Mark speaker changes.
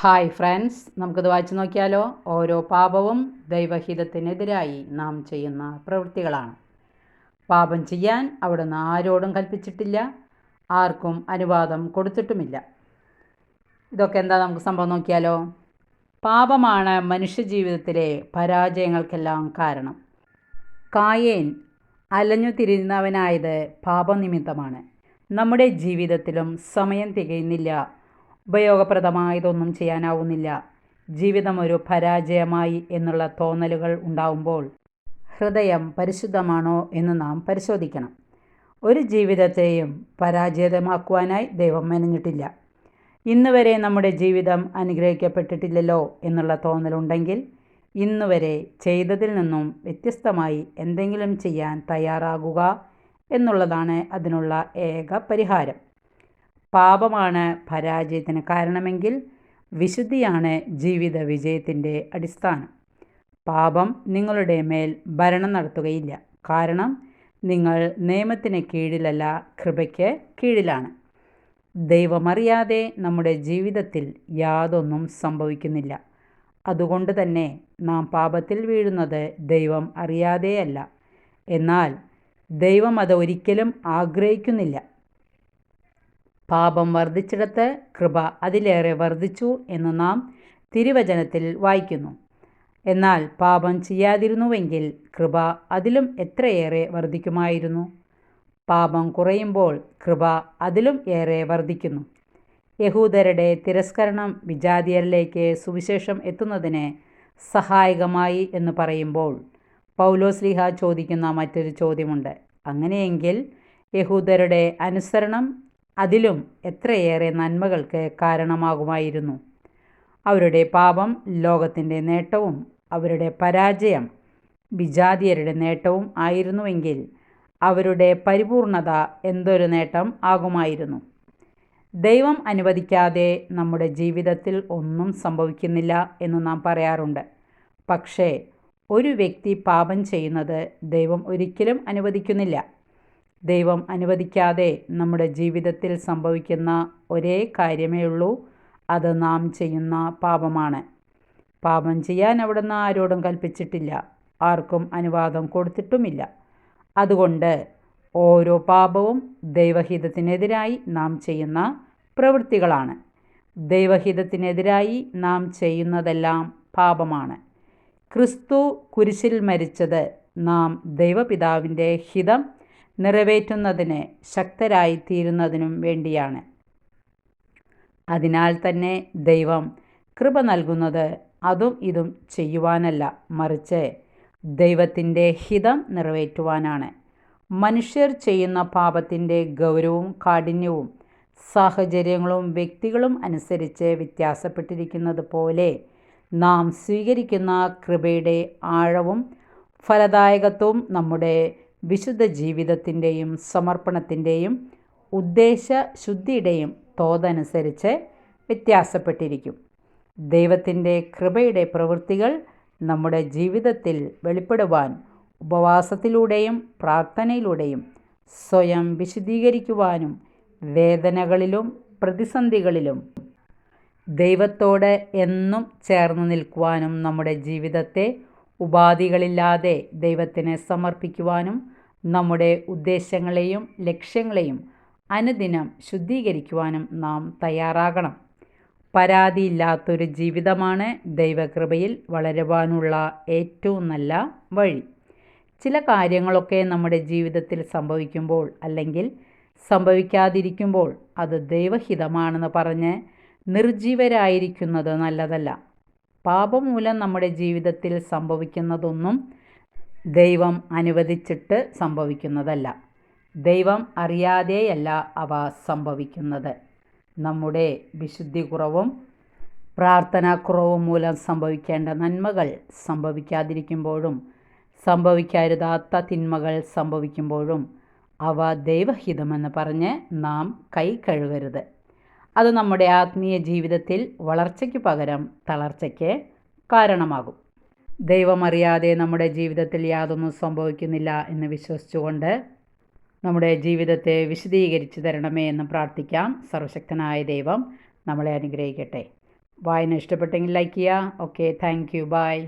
Speaker 1: Hi friends നമുക്കിത് വായിച്ചു നോക്കിയാലോ? ഓരോ പാപവും ദൈവഹിതത്തിനെതിരായി നാം ചെയ്യുന്ന പ്രവൃത്തികളാണ്. പാപം ചെയ്യാൻ അവിടുന്ന് ആരോടും കൽപ്പിച്ചിട്ടില്ല. ആർക്കും അനുവാദം കൊടുത്തിട്ടുമില്ല. ഇതൊക്കെ എന്താ നമുക്ക് സംഭവം നോക്കിയാലോ? പാപമാണ് മനുഷ്യജീവിതത്തിലെ പരാജയങ്ങൾക്കെല്ലാം കാരണം. കായേൻ അലഞ്ഞു തിരിയുന്നവനായത് പാപനിമിത്തമാണ്. നമ്മുടെ ജീവിതത്തിലും സമയം തികയുന്നില്ല ഉപയോഗപ്രദമായതൊന്നും ചെയ്യാനാവുന്നില്ല. ജീവിതം ഒരു പരാജയമായി എന്നുള്ള തോന്നലുകൾ ഉണ്ടാവുമ്പോൾ ഹൃദയം പരിശുദ്ധമാണോ എന്ന് നാം പരിശോധിക്കണം. ഒരു ജീവിതത്തെയും പരാജയമാക്കുവാനായി ദൈവം മെനഞ്ഞിട്ടില്ല. ഇന്നുവരെ നമ്മുടെ ജീവിതം അനുഗ്രഹിക്കപ്പെട്ടിട്ടില്ലല്ലോ എന്നുള്ള തോന്നലുണ്ടെങ്കിൽ ഇന്നുവരെ ചെയ്തതിൽ നിന്നും വ്യത്യസ്തമായി എന്തെങ്കിലും ചെയ്യാൻ തയ്യാറാകുക എന്നുള്ളതാണ് അതിനുള്ള ഏക പരിഹാരം. പാപമാണ് പരാജയത്തിന് കാരണമെങ്കിൽ വിശുദ്ധിയാണ് ജീവിത വിജയത്തിന്റെ അടിസ്ഥാനം. പാപം നിങ്ങളുടെ മേൽ ഭരണം നടത്തുകയില്ല. കാരണം നിങ്ങൾ നിയമത്തിന് കീഴിലല്ല കൃപയ്ക്ക് കീഴിലാണ്. ദൈവമറിയാതെ നമ്മുടെ ജീവിതത്തിൽ യാതൊന്നും സംഭവിക്കുന്നില്ല. അതുകൊണ്ട് തന്നെ നാം പാപത്തിൽ വീഴുന്നത് ദൈവം അറിയാതെയല്ല. എന്നാൽ ദൈവം അത് ഒരിക്കലും ആഗ്രഹിക്കുന്നില്ല. പാപം വർദ്ധിച്ചിടത്ത് കൃപ അതിലേറെ വർദ്ധിച്ചു എന്ന് നാം തിരുവചനത്തിൽ വായിക്കുന്നു. എന്നാൽ പാപം ചെയ്യാതിരുന്നുവെങ്കിൽ കൃപ അതിലും എത്രയേറെ വർദ്ധിക്കുമായിരുന്നു? പാപം കുറയുമ്പോൾ കൃപ അതിലും ഏറെ വർദ്ധിക്കുന്നു. യഹൂദരുടെ തിരസ്കരണം വിജാതിയരിലേക്ക് സുവിശേഷം എത്തുന്നതിന് സഹായകമായി എന്ന് പറയുമ്പോൾ പൗലോസ്ലിഹ ചോദിക്കുന്ന മറ്റൊരു ചോദ്യമുണ്ട്. അങ്ങനെയെങ്കിൽ യഹൂദരുടെ അനുസരണം അതിലും എത്രയേറെ നന്മകൾക്ക് കാരണമാകുമായിരുന്നു. അവരുടെ പാപം ലോകത്തിന്റെ നേട്ടവും അവരുടെ പരാജയം വിജാതിയരുടെ നേട്ടവും ആയിരുന്നുവെങ്കിൽ അവരുടെ പരിപൂർണത എന്തൊരു നേട്ടം ആകുമായിരുന്നു. ദൈവം അനുവദിക്കാതെ നമ്മുടെ ജീവിതത്തിൽ ഒന്നും സംഭവിക്കുന്നില്ല എന്ന് നാം പറയാറുണ്ട്. പക്ഷേ ഒരു വ്യക്തി പാപം ചെയ്യുന്നത് ദൈവം ഒരിക്കലും അനുവദിക്കുന്നില്ല. ദൈവം അനുവദിക്കാതെ നമ്മുടെ ജീവിതത്തിൽ സംഭവിക്കുന്ന ഒരേ കാര്യമേ ഉള്ളൂ. അത് നാം ചെയ്യുന്ന പാപമാണ്. പാപം ചെയ്യാൻ അവിടുന്ന് ആരോടും കൽപ്പിച്ചിട്ടില്ല. ആർക്കും അനുവാദം കൊടുത്തിട്ടുമില്ല. അതുകൊണ്ട് ഓരോ പാപവും ദൈവഹിതത്തിനെതിരായി നാം ചെയ്യുന്ന പ്രവൃത്തികളാണ്. ദൈവഹിതത്തിനെതിരായി നാം ചെയ്യുന്നതെല്ലാം പാപമാണ്. ക്രിസ്തു കുരിശിൽ മരിച്ചത് നാം ദൈവപിതാവിന്റെ ഹിതം നിറവേറ്റുന്നതിന് ശക്തരായിത്തീരുന്നതിനും വേണ്ടിയാണ്. അതിനാൽ തന്നെ ദൈവം കൃപ നൽകുന്നത് അതും ഇതും ചെയ്യുവാനല്ല മറിച്ച് ദൈവത്തിന്റെ ഹിതം നിറവേറ്റുവാനാണ്. മനുഷ്യർ ചെയ്യുന്ന പാപത്തിന്റെ ഗൗരവവും കാഠിന്യവും സാഹചര്യങ്ങളും വ്യക്തികളും അനുസരിച്ച് വ്യത്യാസപ്പെട്ടിരിക്കുന്നത് പോലെ നാം സ്വീകരിക്കുന്ന കൃപയുടെ ആഴവും ഫലദായകത്വവും നമ്മുടെ വിശുദ്ധ ജീവിതത്തിന്റെയും സമർപ്പണത്തിന്റെയും ഉദ്ദേശ ശുദ്ധിയുടെയും തോതനുസരിച്ച് വ്യത്യാസപ്പെട്ടിരിക്കും. ദൈവത്തിന്റെ കൃപയുടെ പ്രവൃത്തികൾ നമ്മുടെ ജീവിതത്തിൽ വെളിപ്പെടുവാൻ ഉപവാസത്തിലൂടെയും പ്രാർത്ഥനയിലൂടെയും സ്വയം വിശദീകരിക്കുവാനും വേദനകളിലും പ്രതിസന്ധികളിലും ദൈവത്തോട് എന്നും ചേർന്ന് നിൽക്കുവാനും നമ്മുടെ ജീവിതത്തെ ഉപാധികളില്ലാതെ ദൈവത്തിന് സമർപ്പിക്കുവാനും നമ്മുടെ ഉദ്ദേശങ്ങളെയും ലക്ഷ്യങ്ങളെയും അനുദിനം ശുദ്ധീകരിക്കുവാനും നാം തയ്യാറാകണം. പരാതിയില്ലാത്തൊരു ജീവിതമാണ് ദൈവകൃപയിൽ വളരുവാനുള്ള ഏറ്റവും നല്ല വഴി. ചില കാര്യങ്ങളൊക്കെ നമ്മുടെ ജീവിതത്തിൽ സംഭവിക്കുമ്പോൾ അല്ലെങ്കിൽ സംഭവിക്കാതിരിക്കുമ്പോൾ അത് ദൈവഹിതമാണെന്ന് പറഞ്ഞ് നിർജീവരായിരിക്കുന്നത് നല്ലതല്ല. പാപം മൂലം നമ്മുടെ ജീവിതത്തിൽ സംഭവിക്കുന്നതൊന്നും ദൈവം അനുവദിച്ചിട്ട് സംഭവിക്കുന്നതല്ല. ദൈവം അറിയാതെയല്ല അവ സംഭവിക്കുന്നത്. നമ്മുടെ വിശുദ്ധി കുറവും പ്രാർത്ഥനാക്കുറവും മൂലം സംഭവിക്കേണ്ട നന്മകൾ സംഭവിക്കാതിരിക്കുമ്പോഴും സംഭവിക്കരുതാത്ത തിന്മകൾ സംഭവിക്കുമ്പോഴും അവ ദൈവഹിതമെന്ന് പറഞ്ഞ് നാം കൈ കഴുകരുത്. അത് നമ്മുടെ ആത്മീയ ജീവിതത്തിൽ വളർച്ചയ്ക്ക് പകരം തളർച്ചയ്ക്ക് കാരണമാകും. ദൈവമറിയാതെ നമ്മുടെ ജീവിതത്തിൽ യാതൊന്നും സംഭവിക്കുന്നില്ല എന്ന് വിശ്വസിച്ചുകൊണ്ട് നമ്മുടെ ജീവിതത്തെ വിശദീകരിച്ചു തരണമേ എന്ന് പ്രാർത്ഥിക്കാം. സർവശക്തനായ ദൈവം നമ്മളെ അനുഗ്രഹിക്കട്ടെ. വായന ഇഷ്ടപ്പെട്ടെങ്കിൽ ലൈക്ക് ചെയ്യുക. Okay thank you. ബൈ.